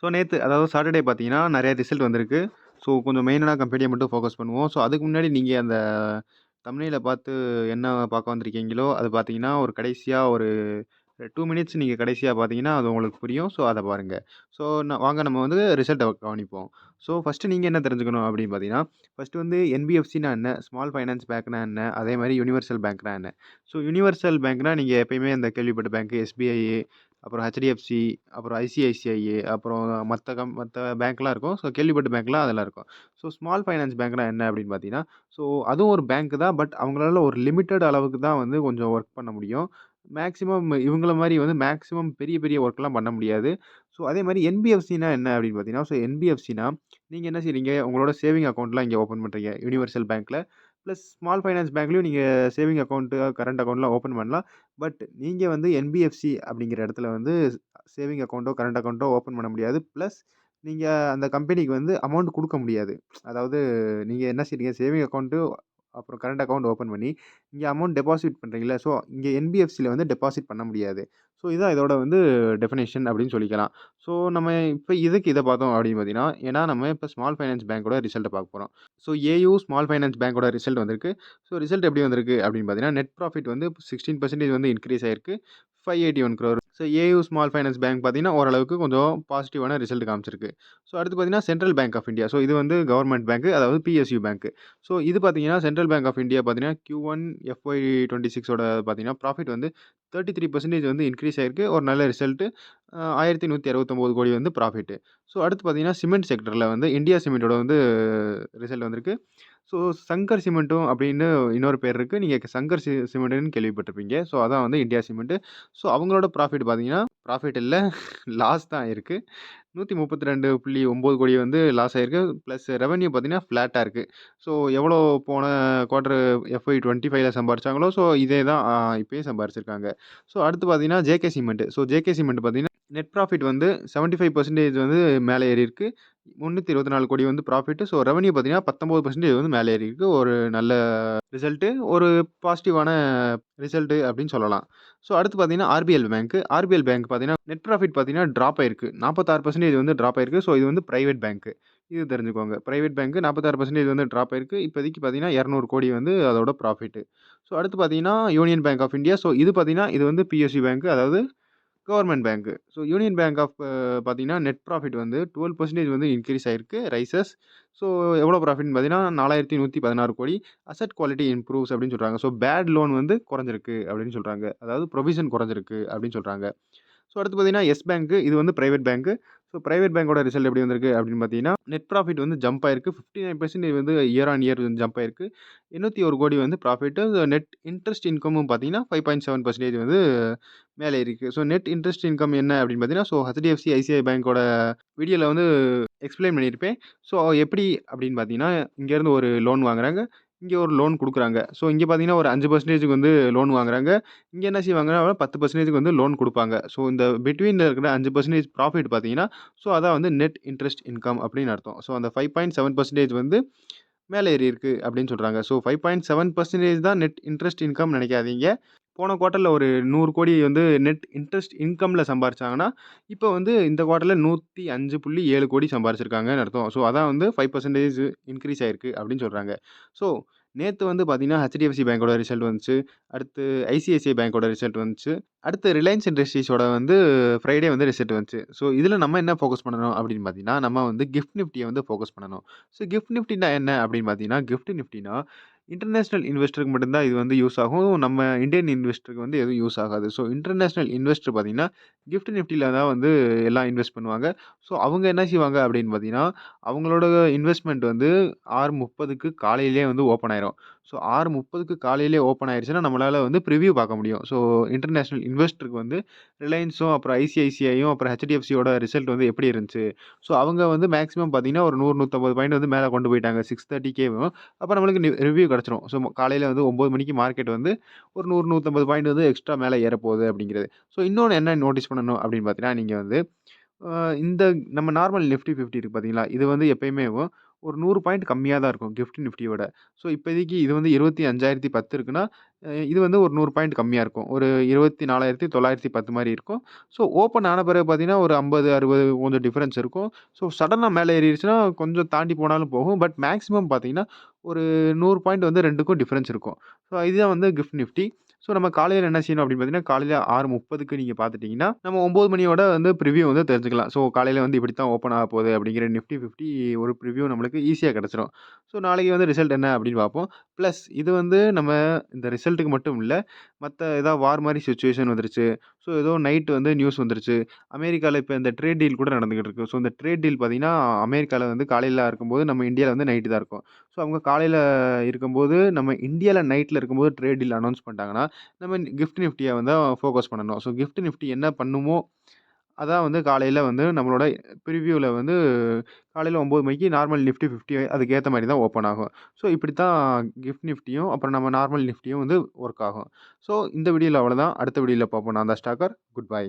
So நேற்று அதாவது Saturday பார்த்தீங்கன்னா நிறைய ரிசல்ட் வந்திருக்கு. ஸோ கொஞ்சம் மெயினான கம்பெனியை மட்டும் ஃபோக்கஸ் பண்ணுவோம். ஸோ அதுக்கு முன்னாடி நீங்கள் அந்த தமிழில் பார்த்து என்ன பார்க்க வந்திருக்கீங்களோ அது பார்த்தீங்கன்னா ஒரு கடைசியாக ஒரு டூ மினிட்ஸ் நீங்கள் கடைசியாக பார்த்தீங்கன்னா அது உங்களுக்கு புரியும். ஸோ அதை பாருங்கள் ஸோ நான் வாங்க நம்ம வந்து ரிசல்ட்டை கவனிப்போம். ஸோ ஃபஸ்ட்டு நீங்கள் என்ன தெரிஞ்சுக்கணும் அப்படின்னு பார்த்தீங்கன்னா ஃபஸ்ட்டு வந்து என்பிஎஃப்சினா என்ன? ஸ்மால் ஃபைனான்ஸ் பேங்க்னா என்ன? அதே மாதிரி யூனிவர்சல் பேங்க்னா என்ன? ஸோ யூனிவர்சல் பேங்க்னா நீங்கள் எப்பயுமே அந்த கேள்விப்பட்ட பேங்க் எஸ்பிஐ அப்புறம் ஹெச்டிஎஃப்சி அப்புறம் ஐசிஐசிஐ அப்புறம் மற்ற கம் மற்ற பேங்க்லாம் இருக்கும். ஸோ கேள்விப்பட்ட பேங்க்லாம் அதெல்லாம் இருக்கும். ஸோ ஸ்மால் ஃபைனான்ஸ் பேங்க்னா என்ன அப்படின்னு பார்த்தீங்கன்னா ஸோ அதுவும் ஒரு பேங்க் தான். பட் அவங்களால ஒரு லிமிட்டட் அளவுக்கு தான் வந்து கொஞ்சம் ஒர்க் பண்ண முடியும். மேக்ஸிமம் இவங்கள மாதிரி வந்து மேக்ஸிமம் பெரிய பெரிய ஒர்க்லாம் பண்ண முடியாது. ஸோ அதே மாதிரி என்பிஎஃப்சினா என்ன அப்படின்னு பார்த்தீங்கன்னா ஸோ என்பிஎஃப்சினா நீங்கள் என்ன செய்கிறீங்க உங்களோட சேவிங் அக்கௌண்ட்லாம் இங்கே ஓப்பன் பண்ணுறீங்க யூனிவர்சல் பேங்க்கில் ப்ளஸ் ஸ்மால் ஃபைனான்ஸ் பேங்க்லேயும் நீங்கள் சேவிங் அக்கௌண்ட்டு கரண்ட் அக்கௌண்ட்லாம் ஓப்பன் பண்ணலாம். பட் நீங்கள் வந்து என்பிஎஃப்சி அப்படிங்கிற இடத்துல வந்து சேவிங் அக்கௌண்ட்டோ கரண்ட் அக்கௌண்ட்டோ ஓப்பன் பண்ண முடியாது. ப்ளஸ் நீங்கள் அந்த கம்பெனிக்கு வந்து அமௌண்ட் கொடுக்க முடியாது. அதாவது நீங்கள் என்ன செய்றீங்க? சேவிங் அக்கௌண்ட்டு அப்புறம் கரண்ட் அக்கௌண்ட் ஓப்பன் பண்ணி இங்கே அமௌண்ட் டெபாசிட் பண்ணுறீங்களா ஸோ இங்கே என்பிஎஃப்சியில் வந்து டெபாசிட் பண்ண முடியாது. ஸோ இதான் இதோட வந்து டெஃபினேஷன் அப்படின்னு சொல்லிக்கலாம். ஸோ நம்ம இப்போ இதுக்கு இதை பார்த்தோம் அப்படின்னு பார்த்தீங்கன்னா ஏன்னா நம்ம இப்போ ஸ்மால் ஃபைனான்ஸ் பேங்க்கோட ரிசல்ட்டை பார்க்க போகிறோம் ஸோ ஏயு ஸ்மால் ஃபைனான்ஸ் பேங்க்கோட ரிசல்ட் வந்திருக்கு. ஸோ ரிசல்ட் எப்படி வந்திருக்கு அப்படின்னு பார்த்தீங்கன்னா நெட் ப்ராஃபிட் வந்து சிக்ஸ்டீன் பர்சன்டேஜ் வந்து இன்க்ரீஸ் ஆயிருக்கு. Five eighty one crore so AU small finance bank பார்த்தீங்கன்னா ஓரளவுக்கு கொஞ்சம் பாசிட்டிவான ரிசல்ட் காமிச்சிருக்கு. ஸோ அடுத்து பார்த்தீங்கன்னா central bank of India so இது வந்து கவர்மெண்ட் பேங்க் அதாவது பிஎஸ்யூ பேங்க் ஸோ இது பார்த்தீங்கன்னா சென்ட்ரல் பேங்க் ஆஃப் இந்தியா பார்த்தீங்கன்னா கியூ ஒன் எஃப்ஒய் டுவெண்ட்டி சிக்ஸோட பார்த்தீங்கன்னா ப்ராஃபிட் வந்து தேர்ட்டி த்ரீ பர்சன்டேஜ் வந்து இன்க்ரீஸ் ஆயிருக்கு. ஒரு நல்ல ரிசல்ட்டு ஆயிரத்தி நூற்றி அறுபத்தொம்போது கோடி வந்து ப்ராஃபிட்டு ஸோ அடுத்து பார்த்தீங்கன்னா சிமெண்ட் செக்டரில் வந்து இந்தியா சிமெண்ட்டோட வந்து ரிசல்ட் வந்திருக்கு. ஸோ சங்கர் சிமெண்ட்டும் அப்படின்னு இன்னொரு பேர் இருக்குது நீங்கள் சங்கர் சி சிமெண்ட்டுன்னு கேள்விப்பட்டிருப்பீங்க. ஸோ அதான் வந்து இந்தியா சிமெண்ட்டு. ஸோ அவங்களோட ப்ராஃபிட் பார்த்தீங்கன்னா ப்ராஃபிட் இல்லை லாஸ் தான் இருக்குது நூற்றி முப்பத்தி ரெண்டு புள்ளி ஒம்பது கோடி வந்து லாஸ் ஆகிருக்கு ப்ளஸ் ரெவன்யூ பார்த்தீங்கன்னா ஃப்ளாட்டாக இருக்குது ஸோ எவ்வளோ போன குவார்டர் எஃப்ஐ டுவெண்ட்டி ஃபைவ்ல சம்பாரிச்சாங்களோ ஸோ இதே தான் இப்போயும் சம்பாரிச்சிருக்காங்க. ஸோ அடுத்து பார்த்தீங்கன்னா JK cement so JK cement பார்த்தீங்கன்னா நெட் ப்ராஃபிட் வந்து செவன்ட்டி ஃபைவ் பர்சன்டேஜ் வந்து மேலே ஏறி இருக்குது முந்நூற்றி இருபத்தி நாலு கோடி வந்து ப்ராஃபிட்டு ஸோ ரெவன்யூ பார்த்தீங்கன்னா பத்தொம்பது பர்சன்டேஜ் வந்து மேலே ஏறி இருக்குது ஒரு நல்ல ரிசல்ட்டு ஒரு பாசிட்டிவான ரிசல்ட்டு அப்படின்னு சொல்லலாம். ஸோ அடுத்து பார்த்தீங்கன்னா ஆர்பிஎல் பேங்க் ஆர்பிஎல் பேங்க் பார்த்தீங்கன்னா நெட் ப்ராஃபிட் பார்த்தீங்கன்னா ட்ராப் ஆயிருக்கு. நாற்பத்தாறு பர்சன்டேஜ் வந்து ட்ராப் ஆயிருக்கு. ஸோ இது வந்து ப்ரைவேட் பேங்க் இது தெரிஞ்சுக்கோங்க. ப்ரைவேட் பேங்க் நாற்பத்தாறு பர்சன்டேஜ் வந்து ட்ராப் ஆயிருக்கு. இப்போதைக்கு பார்த்தீங்கன்னா இரநூறு கோடி வந்து அதோட ப்ராஃபிட்டு ஸோ அடுத்து பார்த்தீங்கன்னா union bank of India so இது பார்த்தீங்கன்னா இது வந்து பிஎஸ்சி பேங்க் அதாவது government bank so union bank of பார்த்தீங்கன்னா நெட் ப்ராஃபிட் வந்து டுவெல் பர்சன்டேஜ் வந்து இன்க்ரீஸ் ஆயிருக்கு ரைசஸ். ஸோ எவ்வளோ ப்ராஃபிட்னு பார்த்தீங்கன்னா நாலாயிரத்தி நூற்றி பதினாறு கோடி. அசட் குவாலிட்டி இம்ப்ரூவ்ஸ் அப்படின்னு சொல்கிறாங்க ஸோ பேட் லோன் வந்து குறைஞ்சிருக்கு அப்படின்னு சொல்கிறாங்க அதாவது ப்ரொவிஷன் குறைஞ்சிருக்கு அப்படின்னு சொல்கிறாங்க ஸோ அடுத்து பார்த்தீங்கன்னா எஸ் பேங்க்கு இது வந்து ப்ரைவேட் பேங்க்கு ஸோ ப்ரைவேட் பேங்கோட ரிசல்ட் எப்படி வந்திருக்கு அப்படின்னு பார்த்தீங்கன்னா நெட் ப்ராஃபிட் வந்து ஜம்ப் ஆயிருக்கு. ஃபிஃப்டி நைன் பர்சன்டேஜ் வந்து இயர் ஆன் இயர் வந்து ஜம்ப் ஆயிருக்கு. எண்ணூற்றி ஒரு கோடி வந்து ப்ராஃபிட்டு நெட் இன்ட்ரெஸ்ட் இன்கமும் பார்த்தீங்கன்னா ஃபைவ் பாயிண்ட் செவன் பர்சன்டேஜ் வந்து மேலே இருக்குது ஸோ நெட் இன்ட்ரெஸ்ட் இன்கம் என்ன அப்படின்னு பார்த்தீங்கன்னா ஸோ ஹெச்டிஎஃப்சி ஐசிஐ பேங்க்கோட வீடியோவில் வந்து எக்ஸ்பிளைன் பண்ணியிருப்பேன். ஸோ எப்படி அப்படின்னு பார்த்தீங்கன்னா இங்கேருந்து ஒரு லோன் வாங்குறாங்க. இங்கே ஒரு லோன் கொடுக்குறாங்க. ஸோ இங்கே பார்த்தீங்கன்னா ஒரு அஞ்சு பர்சன்டேஜுக்கு வந்து லோன் வாங்குறாங்க. இங்கே என்ன செய்வாங்கன்னா பத்து பர்சன்டேஜுக்கு வந்து லோன் கொடுப்பாங்க. ஸோ இந்த பிட்வீனில் இருக்கிற அஞ்சு பர்சன்டேஜ் ப்ராஃபிட் பார்த்தீங்கன்னா ஸோ அதான் வந்து நெட் இன்ட்ரெஸ்ட் இன்கம் அப்படின்னு அர்த்தம். ஸோ அந்த ஃபைவ் பாயிண்ட் செவன் பர்சன்டேஜ் வந்து மேலே ஏறி இருக்குது அப்படின்னு சொல்கிறாங்க so five point seven percentage தான் நெட் இன்ட்ரெஸ்ட் இன்கம் நினைக்காதீங்க. போன குவார்ட்டரில் ஒரு நூறு கோடி வந்து நெட் இன்ட்ரெஸ்ட் இன்கமில் சம்பாரிச்சாங்கன்னா இப்போ வந்து இந்த குவார்ட்டரில் நூற்றி அஞ்சு புள்ளி ஏழு கோடி சம்பாரிச்சிருக்காங்கன்னு அர்த்தம். ஸோ அதான் வந்து ஃபைவ் பர்சன்டேஜ் இன்க்ரீஸ் ஆயிருக்கு அப்படின்னு சொல்கிறாங்க ஸோ நேற்று வந்து பார்த்தீங்கன்னா ஹெச்டிஎஃப்சி பேங்க்கோட ரிசல்ட் வந்துச்சு. அடுத்து ஐசிஐசிஐ பேங்க்கோட ரிசல்ட் வந்துச்சு. அடுத்து ரிலையன்ஸ் இண்டஸ்ட்ரீஸோட வந்து ஃப்ரைடே வந்து ரிசல்ட் வந்துச்சு. ஸோ இதில் நம்ம என்ன ஃபோக்கஸ் பண்ணணும் அப்படின்னு பார்த்தீங்கன்னா நம்ம வந்து கிஃப்ட் நிஃப்டியை வந்து ஃபோக்கஸ் பண்ணணும். ஸோ கிஃப்ட் நிஃப்டினா என்ன அப்படின்னு பார்த்தீங்கன்னா கிஃப்ட் நிஃப்டினா இன்டர்நேஷ்னல் இன்வெஸ்டருக்கு மட்டும்தான் இது வந்து யூஸ் ஆகும். நம்ம இந்தியன் இன்வெஸ்டருக்கு வந்து எதுவும் யூஸ் ஆகாது. ஸோ இன்டர்நேஷ்னல் இன்வெஸ்டர் பார்த்தீங்கன்னா கிஃப்ட் நிஃப்டியில் தான் வந்து எல்லாம் இன்வெஸ்ட் பண்ணுவாங்க. ஸோ அவங்க என்ன செய்வாங்க அப்படின்னு பார்த்தீங்கன்னா அவங்களோட இன்வெஸ்ட்மெண்ட் வந்து ஆறு முப்பதுக்கு காலையிலே வந்து ஓப்பன் ஆயிரும். ஸோ ஆறு முப்பதுக்கு காலையிலே ஓப்பன் ஆயிடுச்சுன்னா நம்மளால் வந்து ப்ரிவியூ பார்க்க முடியும். ஸோ இன்டர்நேஷ்னல் இன்வெஸ்டருக்கு வந்து ரிலையன்ஸும் அப்புறம் ஐசிஐசிஐயும் அப்புறம் ஹெச்டிஎஃப்சியோட ரிசல்ட் வந்து எப்படி இருந்துச்சு? ஸோ அவங்க வந்து மேக்ஸிமம் பார்த்தீங்கன்னா ஒரு நூறு நூற்றம்பது பாயிண்ட் வந்து மேலே கொண்டு போயிட்டாங்க. சிக்ஸ் தேர்ட்டிக்கேவும் அப்போ நம்மளுக்கு ரிவ்யூ கிடச்சிரும். ஸோ காலையில் வந்து ஒம்பது மணிக்கு மார்க்கெட் வந்து ஒரு நூறு நூற்றம்பது பாயிண்ட் வந்து எக்ஸ்ட்ரா மேலே ஏறப்போகுது அப்படிங்கிறது. ஸோ இன்னொன்று என்ன நோட்டீஸ் பண்ணணும் அப்படின்னு பார்த்தீங்கன்னா நீங்கள் வந்து இந்த நம்ம நார்மல் நிஃப்டி ஃபிஃப்டி இருக்குது பார்த்தீங்களா? இது வந்து எப்பயுமே ஒரு நூறு பாயிண்ட் கம்மியாக தான் இருக்கும் கிஃப்ட் நிஃப்டியோட ஸோ இப்போதைக்கு இது வந்து இருபத்தி அஞ்சாயிரத்தி பத்து இருக்குன்னா இது வந்து ஒரு நூறு பாயிண்ட் கம்மியாக இருக்கும். ஒரு இருபத்தி நாலாயிரத்தி தொள்ளாயிரத்தி பத்து மாதிரி இருக்கும். ஸோ ஓப்பன் ஆன பிறகு பார்த்தீங்கன்னா ஒரு ஐம்பது அறுபது கொஞ்சம் டிஃப்ரென்ஸ் இருக்கும். ஸோ சடனாக மேலே ஏறிடுச்சுன்னா கொஞ்சம் தாண்டி போனாலும் போகும். பட் மேக்ஸிமம் பார்த்தீங்கன்னா ஒரு நூறு பாயிண்ட் வந்து ரெண்டுக்கும் டிஃப்ரென்ஸ் இருக்கும். ஸோ இதுதான் வந்து கிஃப்ட் நிஃப்டி. ஸோ நம்ம காலையில் என்ன செய்யணும் அப்படின்னு பார்த்தீங்கன்னா காலையில் ஆறு முப்பதுக்கு நீங்கள் பார்த்துட்டிங்கன்னா நம்ம ஒம்பது மணியோட வந்து ப்ரிவியூ வந்து தெரிஞ்சுக்கலாம். ஸோ காலையில் வந்து இப்படி தான் ஓப்பன் ஆக போகுது அப்படிங்கிற நிஃப்டி ஃபிஃப்டி ஒரு ப்ரிவியூ நம்மளுக்கு ஈஸியாக கிடச்சிரும். ஸோ நாளைக்கு வந்து ரிசல்ட் என்ன அப்படின்னு பார்ப்போம் ப்ளஸ் இது வந்து நம்ம இந்த ரிசல்ட்டுக்கு மட்டும் இல்லை மற்ற ஏதாவது வார் மாதிரி சுச்சுவேஷன் வந்துருச்சு. ஸோ ஏதோ நைட்டு வந்து நியூஸ் வந்துருச்சு. அமெரிக்காவில் இப்போ இந்த ட்ரேட் டீல் கூட நடந்துகிட்டு இருக்கு. ஸோ இந்த ட்ரேட் டீல் பார்த்தீங்கன்னா அமெரிக்காவில் வந்து காலையில் இருக்கும்போது நம்ம இந்தியாவில் வந்து நைட்டு தான் இருக்கும். ஸோ அவங்க காலையில் இருக்கும்போது நம்ம இந்தியாவில் நைட்டில் இருக்கும்போது ட்ரேட் டீல் அனௌன்ஸ் பண்ணிட்டாங்கன்னா நம்ம கிஃப்ட் நிஃப்டியை வந்து ஃபோக்கஸ் பண்ணணும். ஸோ கிஃப்ட் நிஃப்டி என்ன பண்ணுமோ அதான் வந்து காலையில் வந்து நம்மளோட ப்ரிவியூவில் வந்து காலையில் ஒம்பது மணிக்கு நார்மல் நிஃப்டி ஃபிஃப்டி அதுக்கேற்ற மாதிரி தான் ஓப்பன் ஆகும். ஸோ இப்படி தான் கிஃப்ட் நிஃப்டியும் அப்புறம் நம்ம நார்மல் நிஃப்டியும் வந்து ஒர்க் ஆகும். ஸோ இந்த வீடியோவில் அவ்வளோதான் அடுத்த வீடியோவில் பார்ப்போம். நான் தான் ஸ்டாக்கர். Good bye